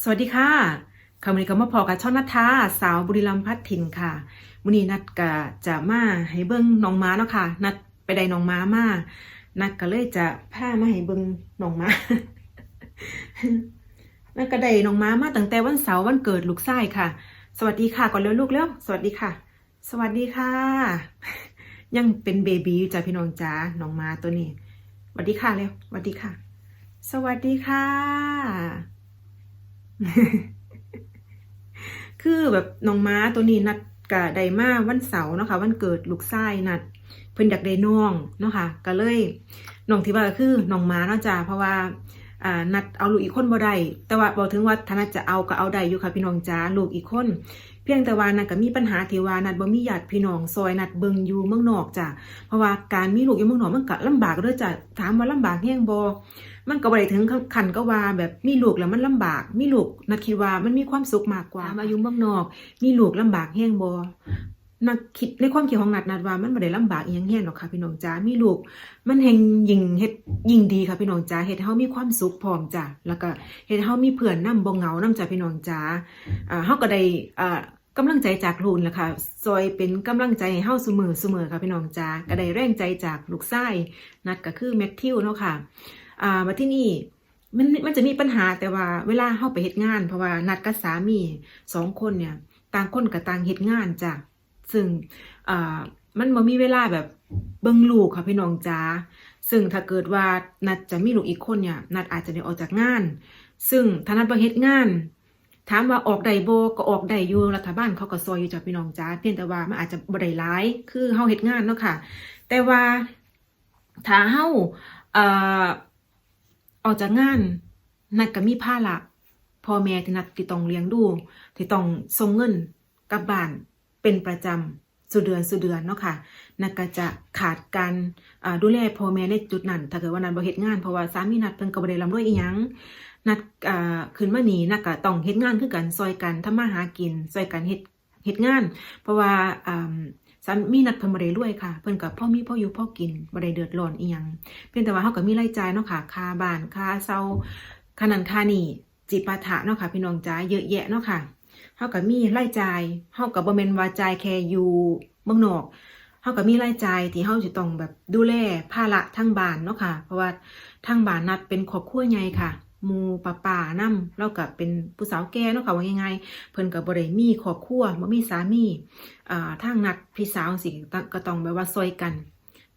สวัสดีค่ะคำนี้ก็มาพอกับช่องนัทธาสาวบุรีรัมย์พัดถิ่นค่ะมื้อนี้นัดก็จะมาให้เบิ่งน้องม้าเนาะค่ะ นัดไปได้น้องม้ามานัดก็เลยจะพามาให้เบิ่งน้องม้านัดก็ได้น้องม้ามาตั้งแต่วันเสาร์วันเกิดลูกชายค่ะ สวัสดีค่ะก่อนเร็วลูกเร็วสวัสดีค่ะ สวัสดีค่ะ ยังเป็นเบบีจ้ะพี่น้องจ๋าน้องม้าตัวนี้สวัสดีค่ะเร็วสวัสดีค่ะ สวัสดีค่ะ คือแบบน้องม้าตัวนี้นัดกับไดมาวันเสาร์เนาะค่ะวันเกิดลูกไส้นัดเพิ่นอยากได้น้องเนาะค่ะก็เลยน้องที่ว่าคือน้องม้าเนาะจ้าเพราะว่า นัดเอาลูกอีกคนบ่ได้แต่ว่าบอกถึงว่าถ้านัดจะเอาก็เอาได้อยู่ค่ะพี่น้องจ้าลูกอีกคน เพียงแต่ว่านัดก็มีปัญหาที่ว่านัดบ่มีญาติพี่น้องซอยนัดเบิ่งอยู่เมืองนอกจ้ะเพราะว่าการมีลูกอยู่เมืองนอกมันก็ลำบากเด้อจ้ะถามว่าลำบากแฮงบ่มันก็บ่ได้ถึงขั้นก็ว่าแบบมีลูกแล้วมันลำบาก มีลูกนัดคิดว่ามันมีความสุขมากกว่าถามอายุเมืองนอก มีลูกลำบากแห้งบ่ นักคิดในความคิดของนัดนัดว่ามันบ่ได้ลำบากอีหยังแห้งหรอกค่ะพี่น้องจ๋ามีลูก มันแห่งยิ่งเฮ็ดยิ่งดีค่ะพี่น้องจ๋าเฮ็ดให้เฮามีความสุขพร้อมจ้ะแล้วก็เฮ็ดให้เฮามีเพื่อนนำบ่เหงานำจ้ะพี่น้องจ๋าอ่าเฮาก็ได้อ่ากำลังใจจากลูกแหละค่ะซอยเป็นกำลังใจให้เฮาเสมอเสมอค่ะพี่น้องจ๋าก็ได้แรงใจจากลูกชายนัดก็คือแมทธิวเนาะค่ะอ่ามาที่นี่มันมันจะมีปัญหาแต่ว่าเวลาเข้าไปเฮ็ดงาน เพราะว่านัดกับสามีสองคนเนี่ย ต่างคนกับต่างเฮ็ดงานจ้ะ ซึ่งมันบ่มีเวลาแบบเบิ่งลูกค่ะพี่น้องจ๋าซึ่งถ้าเกิดว่านัดจะมีลูกอีกคนเนี่ยนัดอาจจะได้ออกจากงาน ซึ่งถ้านัดบ่เฮ็ดงาน ถามว่าออกได้บ่ก็ออกได้อยู่รัฐบาลเขาก็ซอยอยู่จ้ะพี่น้องจ๋าเพียงแต่ว่ามันอาจจะบ่ได้หลายคือเฮาเฮ็ดงานเนาะค่ะ แต่ว่าถ้าเฮาเอ่อออกจากงานนัดก็มีภาระพ่อแม่ที่นัดที่ต้องเลี้ยงดูที่ต้องส่งเงินกลับบ้าน เป็นประจำสุเดือนสุเดือนเนาะค่ะนัดก็จะขาดการดูแลพ่อแม่ในจุดนั้น ถ้าเกิดว่านัดบ่เฮ็ดงานเพราะว่าสามีนัดเพิ่นก็บ่ได้ร่ำรวยอีหยังนัดขึ้นมานีนัดก็ต้องเฮ็ดงานคือกันซอยกันทำมาหากินซอยกันเฮ็ดเฮ็ดงาน เพราะว่าสามีนัดเพิ่นบ่ได้รวยค่ะ เพิ่นก็พ่อมีพ่ออยู่พ่อกินบ่ได้เดือดร้อนอีหยังเพียงแต่ว่าเขาก็มีรายจ่ายเนาะค่ะค่าบ้านค่าเช่าค่านันค่านี่จิปาถะเนาะค่ะพี่น้องจ๋าเยอะแยะเนาะค่ะ เขาก็มีรายจ่ายเขาก็บ่แม่นว่าจ่ายแค่อยู่เมืองนอกเขาก็มีรายจ่ายที่เขาจะต้องแบบดูแลภาระทางบ้านเนาะค่ะ เพราะว่าทางบ้านนัดเป็นครอบครัวใหญ่ค่ะหมู่ป้าป่าๆนำแล้วก็เป็นผู้สาวแก่เนาะค่ะว่ายังไงเพิ่นก็บ่ได้มีครอบครัวบ่มีสามีอ่าทางนัดพี่สาวสิก็ต้องแบบว่าซอยกัน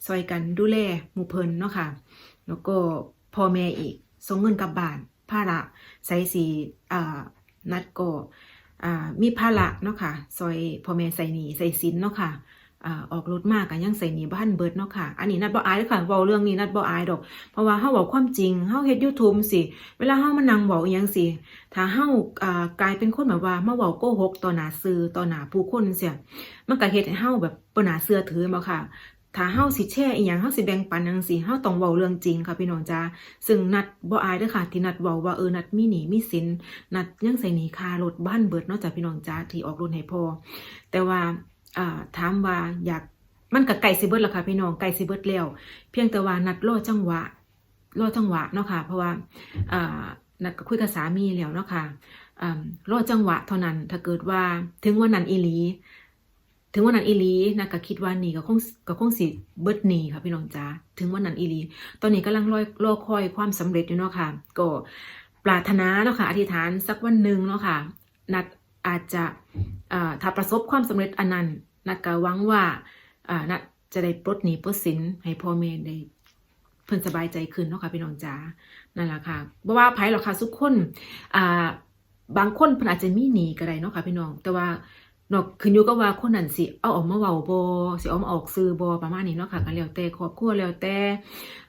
ซอยกันดูแลหมู่เพิ่นเนาะค่ะ แล้วก็พ่อแม่อีกส่งเงินกลับบ้านภาระใส่สีอ่านัดก็ มีภาระเนาะค่ะซอยพ่อแม่ใส่หนีใส่สินเนาะค่ะอ่าออกรถมากกันยังใส่หนีบ้านเบิร์ดเนาะค่ะ อันนี้นัดบ่อายด้อค่ะเว้าเรื่องนี้นัดบ่อายดอก เพราะว่าเฮาเว้าความจริงเฮาเฮ็ด YouTube สิ เวลาเฮามานั่งเว้าอีหยังสิ ถ้าเฮาอ่ากลายเป็นคนแบบว่ามาเว้าโกหกต่อหน้าสื่อต่อหน้าผู้คนเสียมันก็เฮ็ดให้เฮาแบบบ่น่าเชื่อถือบ่ค่ะ ถ้าเฮาสิแชร์อีหยังเฮาสิแบ่งปันจังซี่เฮาต้องเว้าเรื่องจริงค่ะพี่น้องจ้าซึ่งนัดบ่อายเด้อค่ะ ที่นัดเว้าว่าเออนัดมีหนี้มีสินนัดยังใส่หนี้ค่ารถบ้านเบิดเนาะจ้ะพี่น้องจ้าที่ออกรถให้พ่อแต่ว่าอ่าถามว่าอยากมันก็ใกล้สิเบิดแล้วค่ะพี่น้องใกล้สิเบิดแล้วเพียงแต่ว่านัดรอจังหวะรอจังหวะเนาะค่ะ เพราะว่าอ่านัดก็คุยกับสามีแล้วเนาะค่ะอ่ารอจังหวะเท่านั้นถ้าเกิดว่าถึงวันนั้นอีหลี ถึงวันนั้นอีลีนะก็คิดว่านี่ก็คงก็คงสิเบิดนีค่ะพี่น้องจ๋าถึงวันนั้นอีลี ตอนนี้กำลังรอรอคอยความสำเร็จอยู่เนาะค่ะ ก็ปรารถนาเนาะค่ะอธิษฐานสักวันหนึ่งเนาะค่ะ นัดอาจจะอ่าถ้าประสบความสำเร็จอันนั้นนัดก็หวังว่าอ่านัดจะได้ปลดหนี้ปลดสินให้พ่อแม่ได้เพิ่นสบายใจขึ้นเนาะค่ะพี่น้องจ๋านั่นแหละค่ะบ่ว่าไผหรอกค่ะทุกคนอ่าบางคนเพิ่นอาจจะมีหนี้ก็ได้เนาะค่ะพี่น้อง แต่ว่า นอกขึ้นอยู่กับว่าคนนั้นสิเอาออกมาเว้าบ่สิเอามาออกสื่อบ่ประมาณนี้เนาะค่ะก็แล้วแต่ครอบครัวแล้วแต่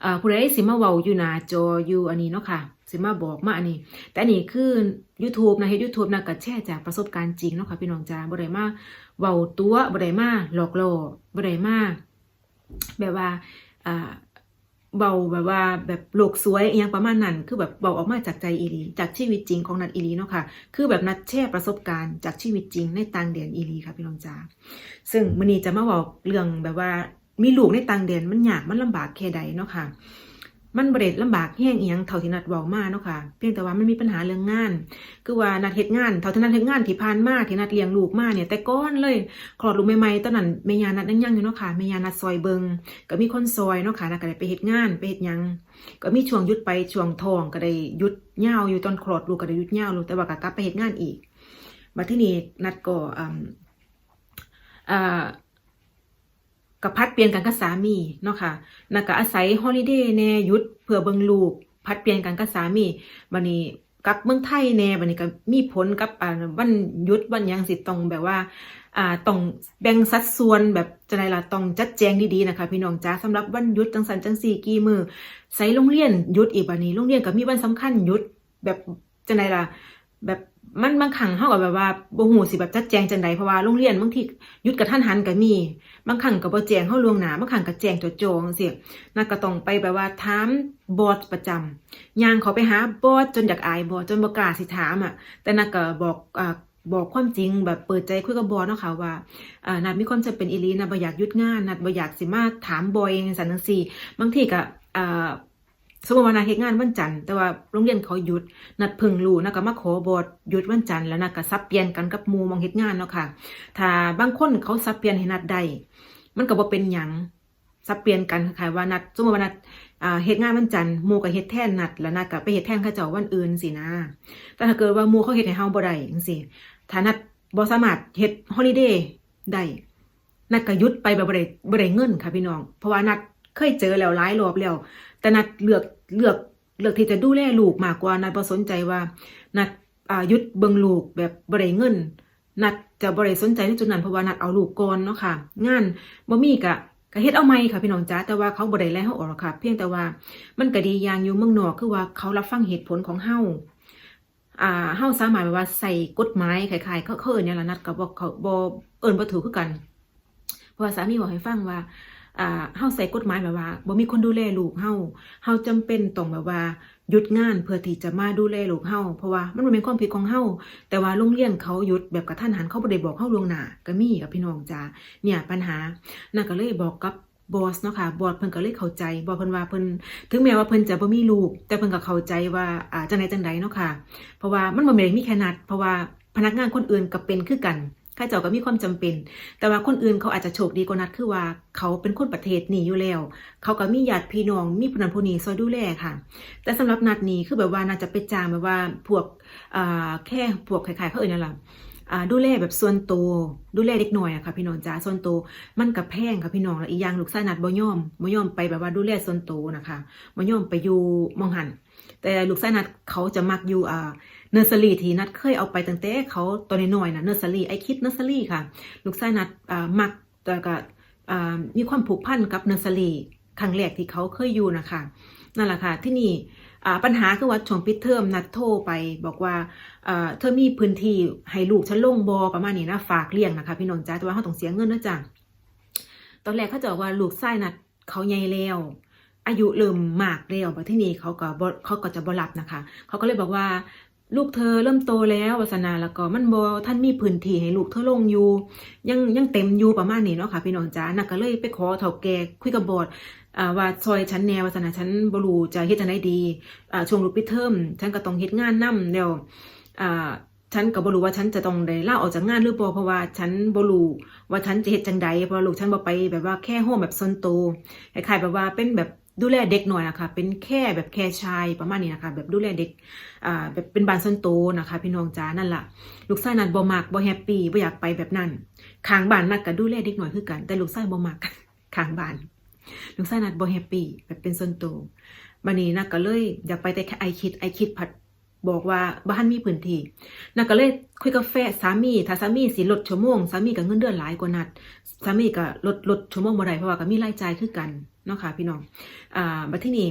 เอ่อผู้ใดสิมาเว้าอยู่หน้าจออยู่อันนี้เนาะค่ะสิมาบอกมาอันนี้ แต่อันนี้คือ YouTube นะเฮ็ด YouTube นะก็แชร์จากประสบการณ์จริงเนาะค่ะพี่น้องจ้าบ่ได้มาเว้าตัวบ่ได้มาหลอกล่อบ่ได้มาแบบว่าอ่า เบาแบบว่าแบบโลกสวยอย่างประมาณนั้น คือแบบเบาออกมาจากใจอีลีจากชีวิตจริงของนัดอีลีเนาะค่ะ คือแบบนัดแชร์ประสบการณ์จากชีวิตจริงในต่างแดนอีลีค่ะพี่น้องจ้าซึ่งมันนี้จะมาบอกเรื่องแบบว่ามีลูกในต่างแดนมันยากมันลำบากแค่ใดเนาะค่ะ มันบ่ได้ลำบากแห้งเอียงเท่าที่นัดเว้ามาเนาะค่ะ เพียงแต่ว่ามันมีปัญหาเรื่องงาน คือว่านัดเฮ็ดงานเท่าที่นัดเฮ็ดงานที่ผ่านมาที่นัดเลี้ยงลูกมาเนี่ยแต่ก่อนเลยคลอดลูกใหม่ๆตอนนั้นแม่ยานัดยั่งยังอยู่เนาะค่ะแม่ยานัดซอยเบิงก็มีคนซอยเนาะค่ะนัดก็ได้ไปเฮ็ดงานไปเฮ็ดยัง ก็มีช่วงหยุดไปช่วงทองก็ได้หยุดยาวอยู่ตอนคลอดลูกก็ได้หยุดยาวลูกแต่ว่าก็กลับไปเฮ็ดงานอีกมาที่นี่นัดก็อืมอ่า กับพัดเปลี่ยนกันกับสามีเนาะค่ะนัก็อาศัยฮอลิเดย์แน่ยุดเพื่อเบิ่งลูก พัดเปลี่ยนกันกับสามีบัดนี้กับเมืองไทยแน่บัดนี้ก็มีผลกับอ่าวันยุดวันยังสิต้องแบบว่าอ่าต้องแบ่งสัดส่วนแบบจังไดล่ะต้องจัดแจงดีๆนะคะพี่น้องจ้าสำหรับวันยุดจังสันจังสี่กี่มือใส่โรงเรียนยุดอีกบัดนี้โรงเรียนก็มีวันสำคัญยุดแบบจังไดล่ะแบบ มันบางครั้งเฮาก็แบบว่าบ่ฮู้สิแบบจัดแจงจังใดเพราะว่าโรงเรียนบางทียุดกระทันหันก็มี บางครั้งก็บ่แจงเฮาล่วงหน้าบางครั้งก็แจงจโจจังซี่นั่นก็ต้องไปแบบว่าถามบอสประจำย่างเขาไปหาบอสจนอยากอายบอสจนบ่กล้าสิถามอะ แต่นักก็บอกอ่าบอกความจริงแบบเปิดใจคุยกับบอสเนาะค่ะว่าอ่านัดมีความจำเป็นอีลีนะบ่อยากยุดงานนัดบ่อยากสิมาถามบอยจังซั่นจังซี่ บางทีก็อ่า สมมติว่านัดเฮ็ดงานวันจันทร์แต่ว่าโรงเรียนเขาหยุด นัดพึ่งรู้นัดก็มาขอบอสหยุดวันจันทร์แล้วนัดก็ซับเปลี่ยนกันกับมูมองเฮ็ดงานเนาะค่ะ ถ้าบางคนเขาซับเปลี่ยนให้นัดได้มันก็บ่เป็นหยังซับเปลี่ยนกันคล้ายๆว่านัดสมมติว่านัดอ่าเฮ็ดงานวันจันทร์มู่ก็เฮ็ดแทนนัดแล้วนัดก็ไปเฮ็ดแทนเขาเจ้าวันอื่นสินะ แต่ถ้าเกิดว่ามูเขาเฮ็ดให้เฮาบ่ได้จังซี่ถ้านัดบ่สามารถเฮ็ดฮอลิเดย์ได้นัดก็หยุดไปแบบบ่ได้บ่ได้เงินค่ะพี่น้อง เพราะว่านัดเคยเจอแล้วหลายรอบแล้ว แต่นัดเลือกเลือกเลือกที่จะดูแลลูกมากกว่านัดบ่สนใจว่า นัดอาหยุดเบิ่งลูกแบบบ่ได้เงิน นัดจะบ่ได้สนใจในจุดนั้นเพราะว่านัดเอาลูกก่อนเนาะค่ะ งานบ่มีก็ก็เฮ็ดเอาใหม่ค่ะพี่น้องจ๋าแต่ว่าเขาบ่ได้ไล่เฮาออกอกค่ะ เพียงแต่ว่ามันก็ดีอย่างอยู่เมืองนอกคือว่าเขารับฟังเหตุผลของเฮาอ่าเฮาสามารถแบบว่าใส่กฎหมายคล้ายๆเขาเขาเอิ้นหยังล่ะนัดก็บ่เขาบ่เอิ้นบ่ถูกคือกันเพราะว่าสามีบอกให้ฟังว่า อ่าเฮาใส่กฎหมายแบบว่าบ่มีคนดูแลลูกเฮาเฮาจำเป็นต้องแบบว่าหยุดงานเพื่อที่จะมาดูแลลูกเฮาเพราะว่ามันบ่เป็นความผิดของเฮาแต่ว่าโรงเรียนเขาหยุดแบบกระทันหันเขาบ่ได้บอกเฮาล่วงหน้าก็มีกับพี่น้องจ้าเนี่ยปัญหานั่นก็เลยบอกกับบอสเนาะค่ะบอสเพิ่นก็เลยเข้าใจบอสเพิ่นว่าเพิ่นถึงแม้ว่าเพิ่นจะบ่มีลูก แต่เพิ่นก็เข้าใจว่าอ่าจังไดจังไดเนาะค่ะ เพราะว่ามันบ่แม่นมีแค่นัด เพราะว่าพนักงานคนอื่นก็เป็นคือกัน ข้าเจ้าก็มีความจำเป็น แต่ว่าคนอื่นเขาอาจจะโชคดีกว่านัดคือว่า เขาเป็นคนประเทศนี้อยู่แล้ว เขาก็มีญาติพี่น้องมีพนันผู้นี้ซอยดูแลค่ะ แต่สำหรับนัดนี้คือแบบว่าน่าจะไปจ้างแบบว่าพวกแค่พวกคล้ายๆเขาเอ่ยนั่นแหละ ดูแลแบบส่วนตัวดูแลเด็กหน่อยอะค่ะพี่น้องจ้าส่วนตัวมันกับแพงค่ะพี่น้องแล้วอีกอย่างลูกชายนัดบ่ยอมบ่ยอมไปแบบว่าดูแลส่วนตัวนะคะบ่ยอมไปอยู่มองหัน แต่ลูกชายนัดเขาจะมักอยู่อ่าเนอร์เซอรี่ที่นัดเคยเอาไปตั้งแต่เขาตัวน้อยๆนะเนอร์เซอรี่ไอคิดเนอร์เซอรี่ค่ะ ลูกชายนัดอ่ามักแต่ก็อ่ามีความผูกพันกับเนอร์เซอรี่ครั้งแรกที่เขาเคยอยู่นะคะนั่นแหละค่ะที่นี่ ปัญหาคือว่าช่วงปิดเทอมนัดโทรไปบอกว่าเธอมีพื้นที่ให้ลูกฉันลงบอประมาณนี้นะฝากเลี้ยงนะคะพี่น้องจ้าแต่ว่าเขาต้องเสียเงินนะจ๊ะตอนแรกเขาจะบอกว่าลูกชายนัดเขาใหญ่แล้วอายุเริ่มมากแล้วบัดที่นี่เขาก็เขาก็จะบรับนะคะ เขาก็เลยบอกว่า ลูกเธอเริ่มโตแล้ววาสนาแล้วก็มันบ่ท่านมีพื้นที่ให้ลูกเธอลงอยู่ ยังยังเต็มอยู่ประมาณนี้เนาะค่ะพี่น้องจ๋านักก็เลยไปขอเฒ่าแก่คุยกับบอด ว่าซอยฉันแนววาสนาฉันบรูจะเฮ็ดจังไดดีช่วงลูกปิเทอมฉันก็ต้องเฮ็ดงานนํแล้วอ่าฉันก็บ่รู้ว่าฉันจะต้องได้ลาออกจากงานหรือบ่าเพราะว่าฉันบ่รู้ว่าฉันจะเฮ็ดจังใดเพราะลูกฉันบ่ไปแบบว่าแค่โฮมแบบส่วนตัวคล้ายๆแบบว่าเป็นแบบดูแลเด็กหน่อยนะคะเป็นแค่แบบแค่ชายประมาณนี้นะคะ แบบดูแลเด็กอ่าแบบเป็นบ้านส่วนตัวนะคะ พี่น้องจ้านั่นล่ะ ลูกชายนัดบ่มักบ่แฮปปี้บ่อยากไปแบบนั้นข้างบ้านนัดก็ดูแลเด็กหน่อยคือกัน แต่ลูกชายบ่มักข้างบ้าน ลูกชายนัดบ่แฮปปี้แบบเป็นส่วนตัวบัดนี้นัดก็เลยอยากไปแต่แค่ไอคิดไอคิดผัดบอกว่าบ้านมีพื้นที่นัดก็เลยคุยกับแฟสามีถ้าสามีสิลดชั่วโมงสามีก็เงินเดือนหลายกว่านัดสามีก็ลดลดชั่วโมงบ่ได้เพราะว่าก็มีรายจ่ายคือกันเนาะค่ะพี่น้องอ่าบัดที่นี้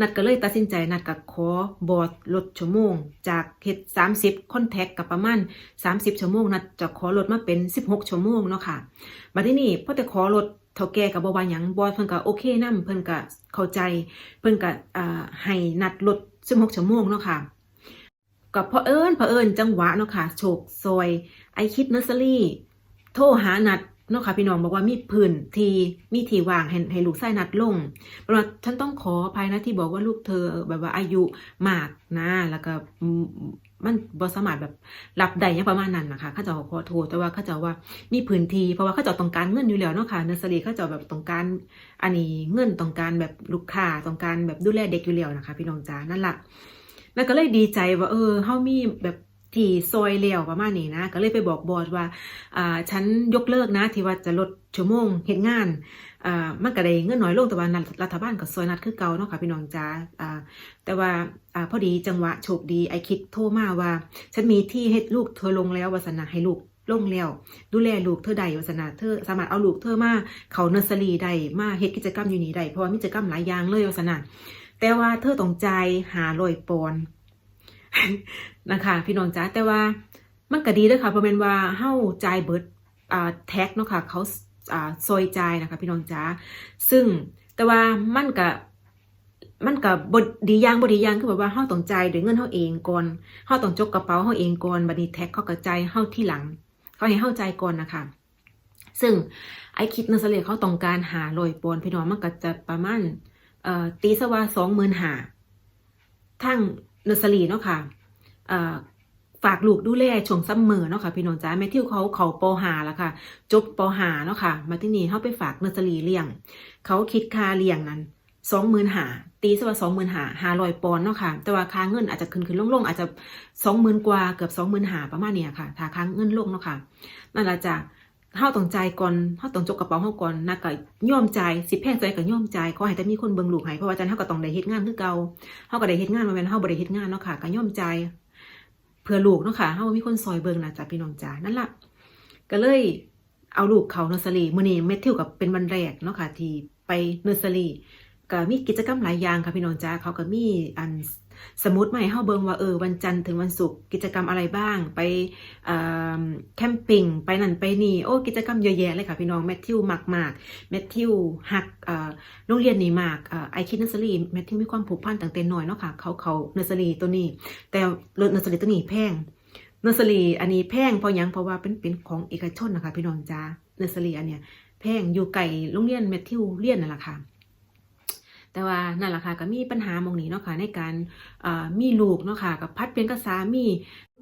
นัดก็เลยตัดสินใจนัดกับขอบอดลดชั่วโมง จากเฮ็ด30คอนแทคกับประมาณ30ชั่วโมงนัดจะขอลดมาเป็น16ชั่วโมงเนาะค่ะบัดทีนี้พอแต่ขอลด เท่าแก่กับบ่ว่าหยังบอสเพิ่นก็โอเคนํเพิ่นก็เข้าใจ เพิ่นก็อ่าให้นัดลด16ชั่วโมงเนาะค่ะก็เพอเอิญพอเอิญจังหวะเนาะค่ะโชคซอยไอคิดเนอร์เซอรี่โทรหานัดเนาะค่ะพี่น้องบอกว่ามีพื้นที่มีที่ว่างให้ให้ลูกไส้นัดลงเพราะว่าฉันต้องขออภัยนะที่บอกว่าลูกเธอแบบว่าอายุมากนะ แล้วก็ มันบ่สามารถแบบรับได้ยังประมาณนั้นนะคะเขาเจะขอโทษแต่ว่าเขาเจะว่ามีพื้นที่เพราะว่าเขาเจะต้องการเงินอยู่แล้วเนาะค่ะเนอร์เซอรี่เขาเจะแบบต้องการอันนี้เงินต้องการแบบลูกค้าต้องการแบบดูแลเด็กอยู่แล้วนะคะ พี่น้องจ๋านั่นแหละแล้วก็เลยดีใจว่า เออเฮามีแบบที่ซอยเลี้ยวประมาณนี้นะ ก็เลยไปบอกบอสว่าอ่าฉันยกเลิกนะที่ว่าจะลดชั่วโมงเฮ็ดงาน อ่ามันก็ได้เงินน้อยลงแต่ว่ารัฐบาลก็ซอยนัดคือเก่าเนาะค่ะพี่น้องจ้าอ่าแต่ว่าอ่าพอดีจังหวะโชคดีไอคิดโทรมาว่า ฉันมีที่ให้ลูกเธอลงแล้ววาสนาให้ลูกลงแล้วดูแลลูกเธอได้วาสนาเธอสามารถเอาลูกเธอมาเขาเนอร์เซอรีได้มาเฮ็ดกิจกรรมอยู่นี่ได้เพราะว่ามีกิจกรรมหลายอย่างเลยวาสนาแต่ว่าเธอต้องจ่ายหาลอยปอนนะคะ พี่น้องจ้าแต่ว่ามันก็ดีด้วยค่ะเพราะแม่นว่าเฮาใจเบิดอ่าแท็กเนาะค่ะเขา อ่าซอยจ่ายนะคะพี่น้องจ้าซึ่งแต่ว่ามันก็มันก็บบดีอย่างบดีอย่างคือแบบว่าเฮาต้องจ่ายด้วยเงินเฮาเองก่อนเฮาต้องจกกระเป๋าเฮาเองก่อนบัดนี้แท็กเขาก็จ่ายเฮาที่หลัง เขาให้เฮาจ่ายก่อนนะคะ ซึ่งไอคิดเนอร์เซอรี่เขาต้องการหาลอยปอนพี่น้องมันก็จะประมาณเอ่อตีซะว่าสองหมื่นหาทั้งเนอร์เซอรี่เนาะค่ะเอ่อ ฝากลูกดูแลช่วงซัมเมอร์เนาะค่ะพี่น้องจ้าแม่ทิวเขาเขาปหาแล้วค่ะ จบปหาเนาะค่ะ มาที่นี่เขาไปฝากเนอร์เซอรี่เลี้ยง เขาคิดค่าเลี้ยงนั้นสองหมื่นหาตีซะว่าสองหมื่นหาหาลอยปอนเนาะค่ะ แต่ว่าค่าเงินอาจจะขึ้นขึ้นลงลงอาจจะสองหมื่นกว่าเกือบสองหมื่นหาประมาณเนี้ยค่ะถ้าค่าเงินลงเนาะค่ะนั่นแหละจ้ะเฮาต้องใจก่อนเฮาต้องจกกระเป๋าเฮาก่อนนะก็ย่อมใจสิแพงใจก็ย่อมใจขอให้แต่มีคนเบิ่งลูกให้เพราะว่าจันเฮาก็ต้องได้เฮ็ดงานคือเก่าเฮาก็ได้เฮ็ดงานมาแม่นเฮาบ่ได้เฮ็ดงานเนาะค่ะก็ย่อมจ่าย เพื่อลูกเนาะค่ะเฮามีคนซอยเบิงนะจ้ะพี่น้องจ๋านั่นล่ะก็เลยเอาลูกเขาเนอร์เซอรี่มื้อนี้เมทธิวกับเป็นวันแรกเนาะค่ะที่ไปเนอร์เซอรี่ก็มีกิจกรรมหลายอย่างค่ะพี่น้องจ๋าเขาก็มีอัน สมุดมาให้เฮาเบิงว่าเออวันจันทร์ถึงวันศุกร์กิจกรรมอะไรบ้าง ไปแคมปิ้งไปนั่นไปนี่โอ้กิจกรรมเยอะแยะเลยค่ะพี่น้องแมทธิวมักมากแมทธิวฮักโรงเรียนนี้มากไอคิดเนอร์เซอรี่แมทธิวมีความผูกพันตั้งแต่น้อยเนาะค่ะเขาเขาเนอร์เซอรี่ตัวนี้ แต่เนอร์เซอรี่ตัวนี้แพงเนอร์เซอรี่อันนี้แพงเพราะยังเพราะว่าเป็นเป็นของเอกชนนะคะพี่น้องจ้าเนอร์เซอรี่อันเนี้ยแพงอยู่ไกลโรงเรียนแมทธิวเรียนนั่นแหละค่ะ แต่ว่านั่นแหละค่ะก็มีปัญหามองนี้เนาะค่ะในการมีลูกเนาะค่ะกับพัดเปลี่ยนกับสามี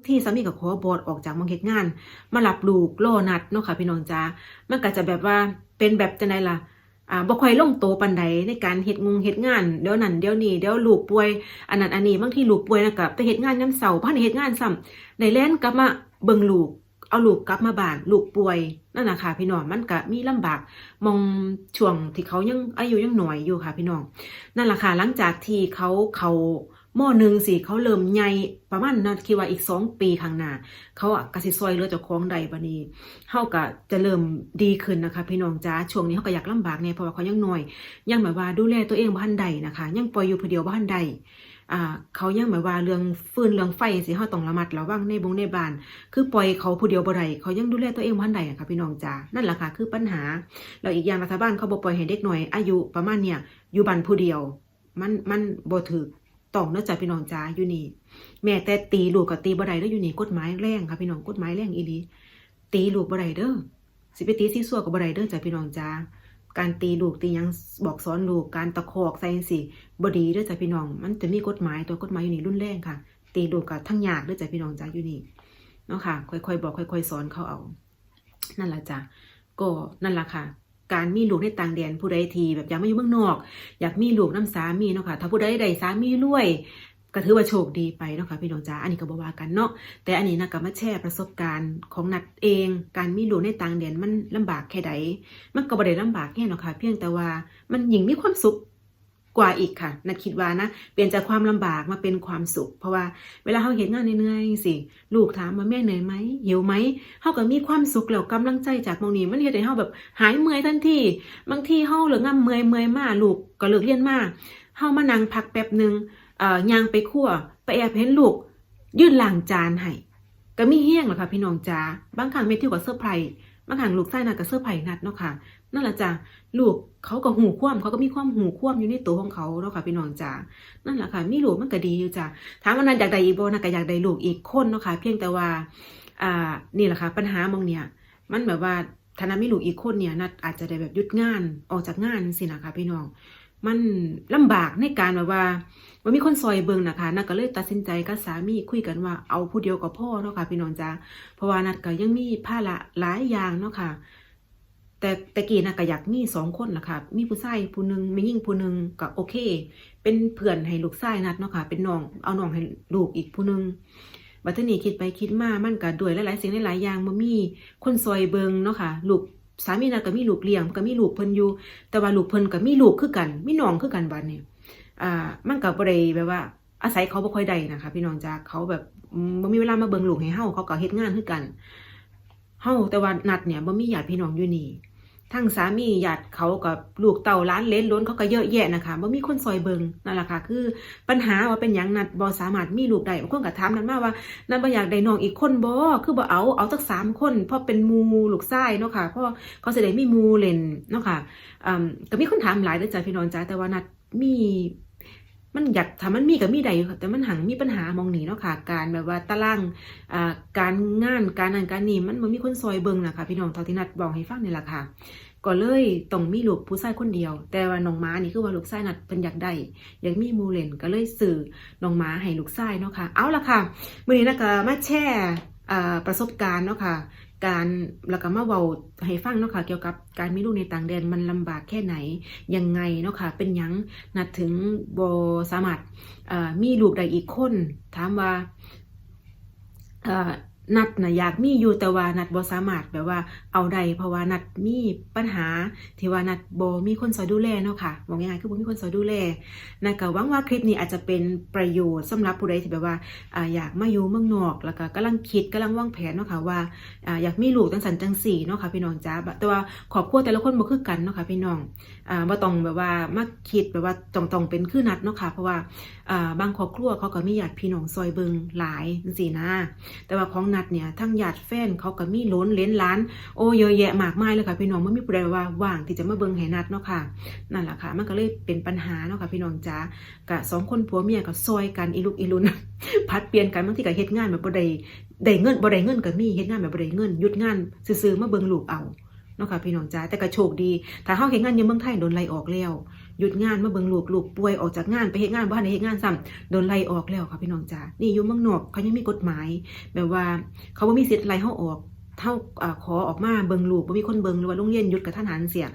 ที่สามีกับขอบอดออกจากมองเฮ็ดงาน มารับลูกรอนัดเนาะค่ะพี่น้องจ้ามันก็จะแบบว่าเป็นแบบจังไดล่ะอ่าบ่ค่อยลงโตปานใดในการเฮ็ดงงเฮ็ดงานเดี๋ยวนั้นเดี๋ยวนี้เดี๋ยวลูกป่วยอันนั้นอันนี้บางที่ลูกป่วยนะก็ไปเฮ็ดงานยามเช้าพันเฮ็ดงานซ้ำได้แล่นกลับมาเบิ่งลูก เอาลูกกลับมาบ้านลูกป่วยนั่นน่ะค่ะพี่น้องมันก็มีลำบากมองช่วงที่เขายังอายุยังหน่อยอยู่ค่ะพี่น้องนั่นแหละค่ะหลังจากที่เขาเขามอหนึ่งสิเขาเริ่มใหญ่ประมาณนั้นคิดว่าอีกสองปีข้างหน้าเขาอะกสิซอยเลือเจ้าของใดบัดนี้เฮาก็จะเริ่มดีขึ้นนะคะ พี่น้องจ้าช่วงนี้เขาก็อยากลำบากเนี่ยเพราะว่าเขายังหน้อย ยังแบบว่าดูแลตัวเองบ่ทันใดนะคะ ยังปล่อยอยู่ผู้เดียวบ่ทันใด อ่า เขายังหมายว่าเรื่องฟืนเรื่องไฟสิเฮาต้องระมัดระวังในบงในบ้าน คือปล่อยเขาผู้เดียวบ่ได้เขายังดูแลตัวเองบ่ทันได้อะค่ะพี่น้องจ๋านั่นแหละค่ะคือปัญหาแล้วอีกอย่างรัฐบาลเขาบ่ปล่อยให้เด็กหน้อย อายุประมาณเนี่ยอยู่บ้านผู้เดียว มันมันบ่ถูกต้องเนาะจ้ะพี่น้องจ๋าอยู่นี่ แม้แต่ตีลูกก็ตีบ่ได้เด้ออยู่นี่กฎหมายแรงค่ะพี่น้องกฎหมายแรงอีหลีตีลูกบ่ได้เด้อสิไปตีซีซัวก็บ่ได้เด้อจ้ะพี่น้องจ๋า การตีลูกตียังบอกสอนลูกการตะคอกใส่จังซี่บดีด้วยจ้ะพี่น้อง มันจะมีกฎหมายตัวกฎหมายอยู่นี่รุ่นแรงค่ะ ตีดูกับทั้งยากด้วยจ้ะพี่น้องจ้ะอยู่นี่เนาะค่ะ ค่อยๆ บอกค่อย ๆ สอนเขาเอา นั่นแหละจ้ะก็นั่นแหละค่ะ การมีลูกในต่างแดนผู้ใดทีแบบอยากมาอยู่เมืองนอก อยากมีลูกน้ำสามีเนาะค่ะถ้าผู้ใดใดสามีรวย ก็ถือว่าโชคดีไปเนาะค่ะพี่น้องจ้าอันนี้ก็บว่ากันเนาะแต่อันนี้นะก็มาแชร์ประสบการณ์ของนัดเอง การมีลูกในต่างแดนมันลำบากแค่ใดมันก็บ่ได้ลำบากแค่เนาะค่ะเพียงแต่ว่ามันยิ่งมีความสุขกว่าอีกค่ะ นัดคิดว่านะ เปลี่ยนจากความลำบากมาเป็นความสุข เพราะว่าเวลาเขาเห็นงานเหนื่อยๆสิลูกถามว่าแม่เหนื่อยไหมหิวไหมเขาก็มีความสุขแล้วกำลังใจจากมองนี้มันเฮ็ดให้เฮาแบบหายเมื่อยทันทีบางทีเฮาเหลืองำเมื่อยเมื่อยมากลูกก็เลิกเรียนมากเฮามานั่งพักแป๊บหนึ่ง เอ่อย่างไปคั่วไปแอบเห็นลูกยื่นล้างจานให้ก็มีเฮี้ยงหรอกค่ะพี่น้องจ๋าบางครั้งแม่ทิวก็เซอร์ไพรบางครั้งลูกไส้น่ะก็เซอร์ไพรนัดเนาะค่ะนั่นแหละจ้ะลูกเขาก็หูคว่ำเขาก็มีความหูคว่ำอยู่ในตัวของเขาเนาะค่ะพี่น้องจ๋านั่นแหละค่ะมีลูกมันก็ดีอยู่จ้ะถามว่านั้นอยากได้อีกบ่นะก็อยากได้ลูกอีกคนเนาะค่ะเพียงแต่ว่าอ่านี่แหละค่ะปัญหามองเนี่ยมันแบบว่าถ้านัดมีลูกอีกคนเนี่ยนัดอาจจะได้แบบยุดงานออกจากงานสินะคะพี่น้อง มันลำบากในการแบบว่าว่ามีคนซอยเบิงนะคะนัดก็เลยตัดสินใจกับสามีคุยกันว่าเอาผู้เดียวกับพ่อเนาะค่ะพี่น้องจ้าเพราะว่านัดก็ยังมีภาระหลายอย่างเนาะค่ะแต่แต่กี้นะก็อยากมีสองคนล่ะค่ะมีผู้ชายผู้หนึ่งไม่ยิ่งผู้หนึ่งก็โอเค เป็นเพื่อนให้ลูกชายนัดเนาะค่ะเป็นน้องเอาน้องให้ลูกอีกผู้หนึ่งบัดทีนี้คิดไปคิดมามันก็ด้วยหลายๆสิ่งหลายๆอย่างบ่มีคนซอยเบิงเนาะค่ะลูก สามีนัดก็มีลูกเลี้ยงก็มีลูกเพิ่นอยู่ แต่ว่าลูกเพิ่นก็มีลูกคือกันมีน้องคือกันบัดนี้อ่ามันก็บ่ได้แบบว่า อาศัยเขาบ่ค่อยได้นะคะ พี่น้องจ้าเขาแบบมบ่มีเวลามาเบิ่งลูกให้เฮาเขาก็เฮ็ดงานคือกันเฮาแต่ว่านัดเนี่ยบ่มีญาติพี่น้องอยู่นี่ ทั้งสามีหยาดเขากับลูกเต่าล้านเลนล้นเขาก็เยอะแยะนะคะบ่มีคนซอยเบิงนั่นแหละค่ะ คือปัญหาว่าเป็นอยังนัดบ่สามารถมีลูกได้บางคนก็ถามนันมาว่า นัดบ่อยากได้น้องอีกคนบ่คือบ่เอาเอาสักสามคนเพราะเป็นมูลูกไส้เนาะค่ะเพราะเขาสิได้มีมูเล่นเนาะค่ะอ่าก็มีคนถามหลายเด้อจ้ะพี่น้องจ้าแต่ว่านัดมี มันอยากถ้ามันมีก็มีได้อยู่ค่ะแต่มันหังมีปัญหามองหนีเนาะค่ะ การแบบว่าตารางอ่าการงานการนั่นการนี่มันบ่มีคนซอยเบิ่งนะคะพี่น้องเท่าที่นัดบอกให้ฟังนี่แหละค่ะก็เลยต้องมีลูกผู้ชายคนเดียว แต่ว่าน้องม้านี่คือว่าลูกชายนัดเป็นอยากได้อยากมีมูเลนก็เลยสื่อน้องม้าให้ลูกชายเนาะค่ะเอาละค่ะมื้อนี้นะก็มาแชร์อ่ประสบการณ์เนาะค่ะ การแล้วก็มาเว้าให้ฟังเนาะค่ะเกี่ยวกับการมีลูกในต่างแดนมันลำบากแค่ไหนยังไงเนาะค่ะเป็นยังนัดถึงบ่สามารถมีลูกได้อีกคน ถามว่า นัดนะอยากมีอยู่แต่ว่านัดบ่สามารถแบบว่าเอาได้เพราะว่านัดมีปัญหา ที่ว่านัดบ่มีคนซอยดูแลเนาะค่ะบอกง่ายๆคือบ่มีคนซอยดูแลนัดก็หวังว่าคลิปนี้อาจจะเป็นประโยชน์สำหรับผู้ใดที่แบบว่าออยากมาอยู่เมืองนอกแล้วก็กำลังคิดกำลังวางแผนเนาะค่ะว่าออยากมีลูกจังสันจังสี่เนาะค่ะพี่น้องจ้าแต่ว่าครอบครัวแต่ละคนบ่คือกันเนาะค่ะพี่น้องบ่ต้องแบบว่ามาคิดแบบว่าต้องต้องเป็นคือนัดเนาะค่ะเพราะว่าบางครอบครัวเขาก็มีญาติพี่น้องซอยเบิงหลายจังซี่นะ แต่ว่าของนัดเนี่ยทั้งญาติแฟนเขาก็มีล้นเลนล้าน โอ้เยอะแยะมากมายเลยค่ะพี่น้องไม่มีผู้ใดว่าว่างที่จะมาเบิ่งให้นัดเนาะค่ะ นั่นแหละค่ะ มันก็เลยเป็นปัญหาเนาะค่ะพี่น้องจ้ากะสองคนผัวเมียก็ซอยกันอีลูกอีลุนพัดเปลี่ยนกันบางทีก็เฮ็ดงานแบบบ่ได้ได้เงินบ่ได้เงินก็มีเฮ็ดงานแบบบ่ได้เงินหยุดงานซื่อๆมาเบิ่งลูกเอาเนาะค่ะพี่น้องจ้าแต่ก็โชคดี ถ้าเฮาเฮ็ดงานอยู่เมืองไทยโดนไล่ออกแล้ว หยุดงานมาเบิ่งลูกลูกป่วยออกจากงานไปเฮ็ดงานบ้านได้เฮ็ดงานซ้ำโดนไล่ออกแล้วค่ะพี่น้องจ้านี่อยู่เมืองนอกเขายังมีกฎหมาย แบบว่าเขาบ่มีสิทธิ์ไล่เฮาออก เท่าขอออกมาเบิงลูกบ่มีคนเบิงหรือว่าโรงเรียนหยุดกับท่านหันเสีย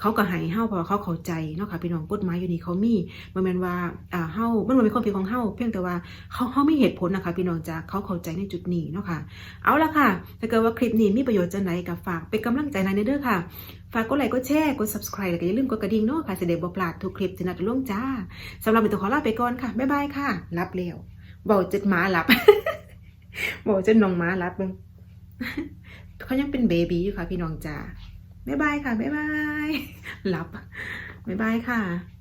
เขาก็ให้เฮาเพราะเขาเข้าใจเนาะค่ะพี่น้องกฎหมายอยู่นี่เขามีบ่แม่นว่าอ่าเฮามันบ่เป็นความผิดของเฮาเพียงแต่ว่าเขาเฮามีเหตุผลนะคะพี่น้องจ้าเขาเข้าใจในจุดนี้เนาะค่ะเอาละค่ะ ถ้าเกิดว่าคลิปนี้มีประโยชน์จังไดก็ฝากเป็นกำลังใจในเด้อค่ะฝากกดไลค์กดแชร์กด subscribe แล้วก็อย่าลืมกดกระดิ่งเนาะค่ะสิได้บ่พลาดทุกคลิปที่นัดล่วงจ้าสำหรับวันนี้ต้องขอลาไปก่อนค่ะบ๊ายบายค่ะรับแล้วเว้าจนหมาหลับเว้าจนน้องหมาหลับเบิ่ง เขายังเป็นเบบีอยู่ค่ะ พี่น้องจ้าบ๊ายบายค่ะบ๊ายบายหลับบ๊ายบายค่ะ